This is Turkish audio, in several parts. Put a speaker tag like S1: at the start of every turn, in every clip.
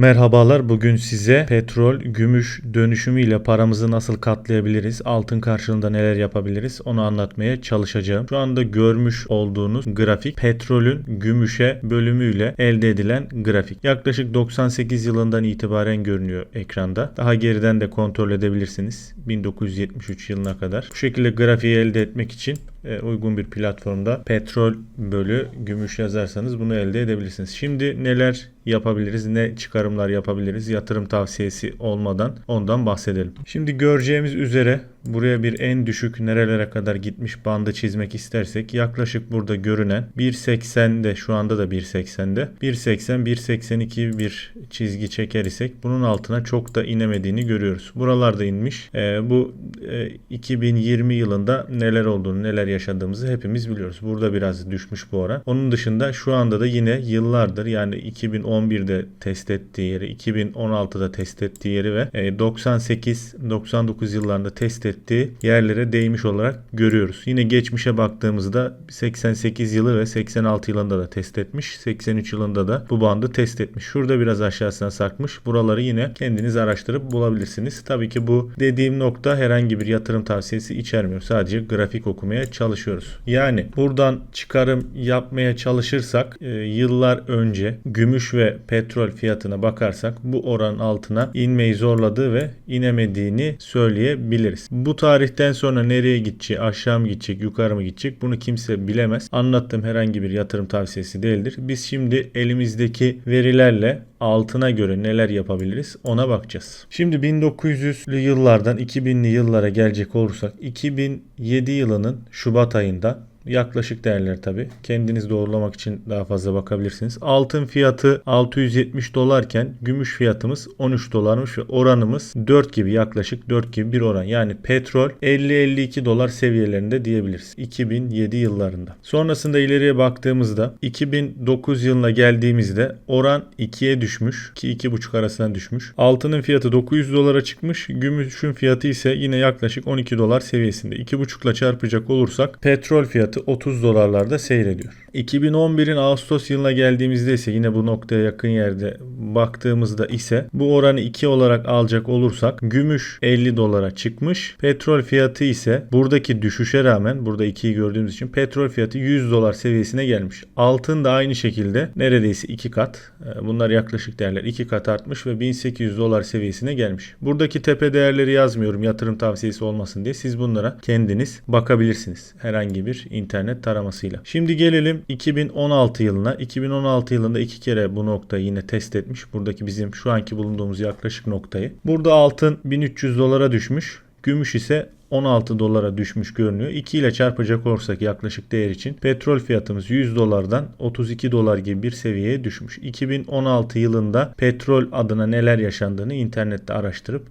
S1: Merhabalar. Bugün size petrol, gümüş dönüşümüyle paramızı nasıl katlayabiliriz, altın karşılığında neler yapabiliriz onu anlatmaya çalışacağım. Şu anda görmüş olduğunuz grafik petrolün gümüşe bölümüyle elde edilen grafik. Yaklaşık 98 yılından itibaren görünüyor ekranda. Daha geriden de kontrol edebilirsiniz. 1973 yılına kadar. Bu şekilde grafiği elde etmek için uygun bir platformda petrol bölü gümüş yazarsanız bunu elde edebilirsiniz. Şimdi neler yapabiliriz, ne çıkarımlar yapabiliriz yatırım tavsiyesi olmadan ondan bahsedelim. Şimdi göreceğimiz üzere buraya bir en düşük nerelere kadar gitmiş bandı çizmek istersek yaklaşık burada görünen 1.80'de şu anda da 1.80'de 1.80 1.82 bir çizgi çeker isek bunun altına çok da inemediğini görüyoruz. Buralarda inmiş. E, bu e, 2020 yılında neler olduğunu neler yaşadığımızı hepimiz biliyoruz. Burada biraz düşmüş bu oran. Onun dışında şu anda da yine yıllardır yani 2011'de test ettiği yeri, 2016'da test ettiği yeri ve 98-99 yıllarında test ettiği yerlere değmiş olarak görüyoruz. Yine geçmişe baktığımızda 88 yılı ve 86 yılında da test etmiş. 83 yılında da bu bandı test etmiş. Şurada biraz aşağısına sarkmış. Buraları yine kendiniz araştırıp bulabilirsiniz. Tabii ki bu dediğim nokta herhangi bir yatırım tavsiyesi içermiyor. Sadece grafik okumaya çalışıyoruz. Yani buradan çıkarım yapmaya çalışırsak e, yıllar önce gümüş ve petrol fiyatına bakarsak bu oran altına inmeyi zorladığı ve inemediğini söyleyebiliriz. Tarihten sonra nereye gidecek, aşağı mı gidecek, yukarı mı gidecek bunu kimse bilemez. Anlattığım herhangi bir yatırım tavsiyesi değildir. Biz şimdi elimizdeki verilerle altına göre neler yapabiliriz ona bakacağız. Şimdi 1900'lü yıllardan 2000'li yıllara gelecek olursak 2007 yılının Şubat ayında yaklaşık değerler tabi. Kendiniz doğrulamak için daha fazla bakabilirsiniz. Altın fiyatı 670 dolarken gümüş fiyatımız 13 dolarmış ve oranımız 4 gibi yaklaşık 4 gibi bir oran. Yani petrol 50-52 dolar seviyelerinde diyebiliriz. 2007 yıllarında. Sonrasında ileriye baktığımızda 2009 yılına geldiğimizde oran 2'ye düşmüş. 2-2,5 arasına düşmüş. Altının fiyatı 900 dolara çıkmış. Gümüşün fiyatı ise yine yaklaşık 12 dolar seviyesinde. 2,5 ile çarpacak olursak petrol fiyatı 30 dolarlarda seyrediyor. 2011'in Ağustos yılına geldiğimizde ise yine bu noktaya yakın yerde baktığımızda ise bu oranı 2 olarak alacak olursak gümüş 50 dolara çıkmış. Petrol fiyatı ise buradaki düşüşe rağmen burada 2'yi gördüğümüz için petrol fiyatı 100 dolar seviyesine gelmiş. Altın da aynı şekilde neredeyse 2 kat. e, Bunlar yaklaşık değerler 2 kat artmış ve 1800 dolar seviyesine gelmiş. Buradaki tepe değerleri yazmıyorum yatırım tavsiyesi olmasın diye. Siz bunlara kendiniz bakabilirsiniz. Herhangi bir internet taramasıyla. Şimdi gelelim 2016 yılına. 2016 yılında iki kere bu noktayı yine test etmiş. Buradaki bizim şu anki bulunduğumuz yaklaşık noktayı. Burada altın 1300 dolara düşmüş. Gümüş ise 16 dolara düşmüş görünüyor. 2 ile çarpacak olursak yaklaşık değer için petrol fiyatımız 100 dolardan 32 dolar gibi bir seviyeye düşmüş. 2016 yılında petrol adına neler yaşandığını internette araştırıp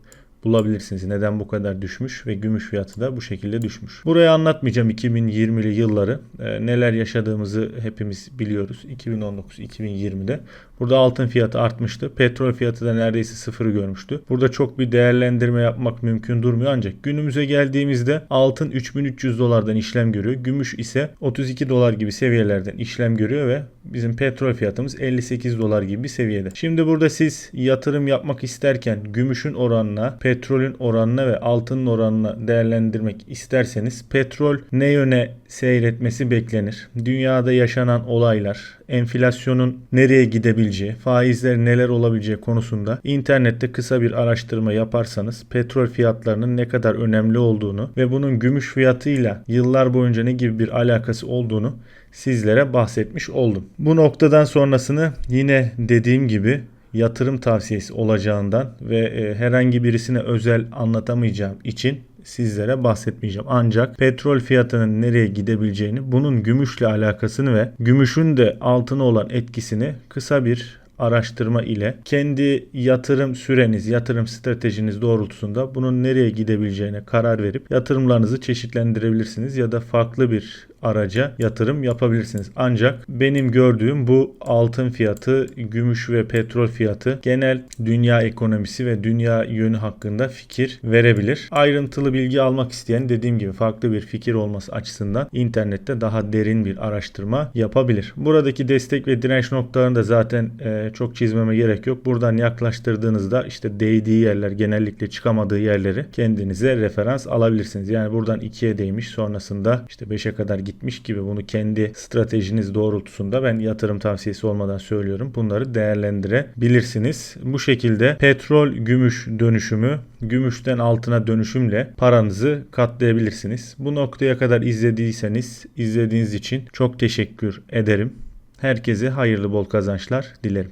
S1: bulabilirsiniz. Neden bu kadar düşmüş ve gümüş fiyatı da bu şekilde düşmüş. Buraya anlatmayacağım 2020'li yılları. E, neler yaşadığımızı hepimiz biliyoruz. 2019-2020'de. Burada altın fiyatı artmıştı. Petrol fiyatı da neredeyse sıfırı görmüştü. Burada çok bir değerlendirme yapmak mümkün durmuyor ancak günümüze geldiğimizde altın 3300 dolardan işlem görüyor. Gümüş ise 32 dolar gibi seviyelerden işlem görüyor ve bizim petrol fiyatımız 58 dolar gibi bir seviyede. Şimdi burada siz yatırım yapmak isterken gümüşün oranına, petrolün oranına ve altının oranına değerlendirmek isterseniz petrol ne yöne seyretmesi beklenir? Dünyada yaşanan olaylar, enflasyonun nereye gidebileceği, faizler neler olabileceği konusunda internette kısa bir araştırma yaparsanız petrol fiyatlarının ne kadar önemli olduğunu ve bunun gümüş fiyatıyla yıllar boyunca ne gibi bir alakası olduğunu sizlere bahsetmiş oldum. Bu noktadan sonrasını yine dediğim gibi yatırım tavsiyesi olacağından ve e, herhangi birisine özel anlatamayacağım için sizlere bahsetmeyeceğim. Ancak petrol fiyatının nereye gidebileceğini, bunun gümüşle alakasını ve gümüşün de altına olan etkisini kısa bir araştırma ile kendi yatırım süreniz, yatırım stratejiniz doğrultusunda bunun nereye gidebileceğine karar verip yatırımlarınızı çeşitlendirebilirsiniz ya da farklı bir araca yatırım yapabilirsiniz. Ancak benim gördüğüm bu altın fiyatı, gümüş ve petrol fiyatı genel dünya ekonomisi ve dünya yönü hakkında fikir verebilir. Ayrıntılı bilgi almak isteyen dediğim gibi farklı bir fikir olması açısından internette daha derin bir araştırma yapabilir. Buradaki destek ve direnç noktalarını da zaten e, çok çizmeme gerek yok. Buradan yaklaştırdığınızda işte değdiği yerler genellikle çıkamadığı yerleri kendinize referans alabilirsiniz. Yani buradan 2'ye değmiş sonrasında işte 5'e kadar gitmiş gibi bunu kendi stratejiniz doğrultusunda ben yatırım tavsiyesi olmadan söylüyorum. Bunları değerlendirebilirsiniz. Bu şekilde petrol gümüş dönüşümü gümüşten altına dönüşümle paranızı katlayabilirsiniz. Bu noktaya kadar izlediyseniz izlediğiniz için çok teşekkür ederim. Herkese hayırlı bol kazançlar dilerim.